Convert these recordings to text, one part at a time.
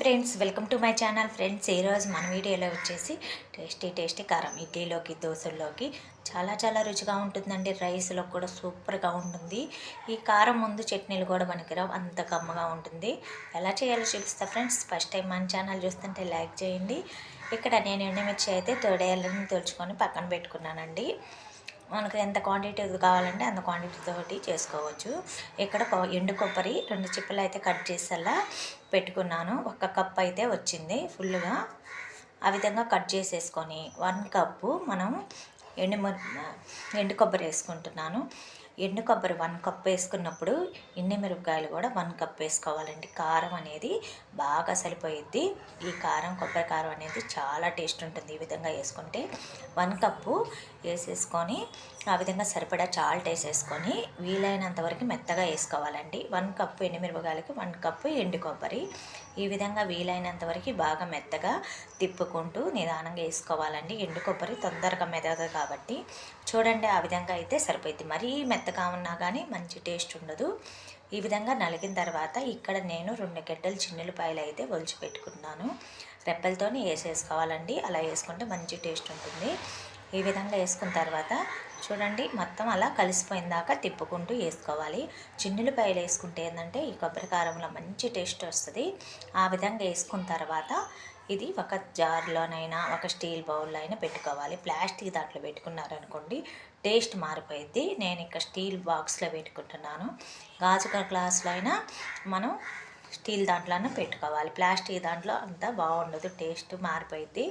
Friends welcome to my channel friends ఈరోజు మన వీడియోలో వచ్చేసి టేస్టీ టేస్టీ కారం ఇడ్లీలోకి దోశల్లోకి చాలా చాలా రుచిగా ఉంటుందండి. రైస్లో కూడా సూపర్గా ఉంటుంది. ఈ కారం ముందు చట్నీలు కూడా మనకి రావు అంత కమ్మగా ఉంటుంది. ఎలా చేయాలో చూపిస్తా ఫ్రెండ్స్ ఫస్ట్ టైం మన ఛానల్ చూస్తుంటే లైక్ చేయండి. ఇక్కడ నేను ఎండమిర్చి అయితే తోడేయాలని తోల్చుకొని పక్కన పెట్టుకున్నానండి. మనకు ఎంత క్వాంటిటీ కావాలంటే అంత క్వాంటిటీ తోటి చేసుకోవచ్చు. ఇక్కడ ఎండు కొబ్బరి రెండు చిప్పలు అయితే కట్ చేసేలా పెట్టుకున్నాను. ఒక కప్ అయితే వచ్చింది ఫుల్గా ఆ విధంగా కట్ చేసేసుకొని వన్ కప్పు మనం ఎండు ఎండు కొబ్బరి వేసుకుంటున్నాను. ఎండు కొబ్బరి వన్ కప్ వేసుకున్నప్పుడు ఎండు మిరపకాయలు కూడా వన్ కప్ వేసుకోవాలండి. కారం అనేది బాగా సరిపోయిద్ది. ఈ కారం కొబ్బరి కారం అనేది చాలా టేస్ట్ ఉంటుంది ఈ విధంగా వేసుకుంటే. వన్ కప్పు వేసేసుకొని ఆ విధంగా సరిపడా చాల్ట్ వేసేసుకొని వీలైనంత వరకు మెత్తగా వేసుకోవాలండి. వన్ కప్పు ఎండుమిరపకాయలకి వన్ కప్పు ఎండు కొబ్బరి. ఈ విధంగా వీలైనంత వరకు బాగా మెత్తగా తిప్పుకుంటూ నిదానంగా వేసుకోవాలండి. ఎండు కొబ్బరి తొందరగా మెదగదు కాబట్టి చూడండి ఆ విధంగా అయితే సరిపోద్ది మరీ మెత్త మెత్తగా ఉన్నా కానీ మంచి టేస్ట్ ఉండదు. ఈ విధంగా నలిగిన తర్వాత ఇక్కడ నేను రెండు గడ్డలు చిన్నులపాయలు అయితే ఒలిచి పెట్టుకున్నాను. రెప్పలతోని వేసేసుకోవాలండి. అలా వేసుకుంటే మంచి టేస్ట్ ఉంటుంది. ఈ విధంగా వేసుకున్న తర్వాత చూడండి మొత్తం అలా కలిసిపోయిన దాకా తిప్పుకుంటూ వేసుకోవాలి. చిన్నులపాయలు వేసుకుంటే ఏంటంటే ఈ కొబ్బరి కారంలో మంచి టేస్ట్ వస్తుంది. ఆ విధంగా వేసుకున్న తర్వాత ఇది ఒక జార్లోనైనా ఒక స్టీల్ బౌల్లో అయినా పెట్టుకోవాలి. ప్లాస్టిక్ దాంట్లో పెట్టుకున్నారనుకోండి టేస్ట్ మారిపోయింది నేను ఇక్కడ స్టీల్ బాక్స్లో పెట్టుకుంటున్నాను. గాజు గ్లాసులో అయినా మనం స్టీల్ దాంట్లోనే పెట్టుకోవాలి. ప్లాస్టిక్ దాంట్లో అంత బాగుండదు. టేస్ట్ మారిపోయింది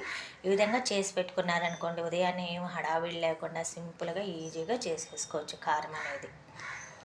ఈ విధంగా చేసి పెట్టుకున్నారనుకోండి ఉదయాన్నే ఏం హడావిడి లేకుండా సింపుల్గా ఈజీగా చేసేసుకోవచ్చు కారం అనేది.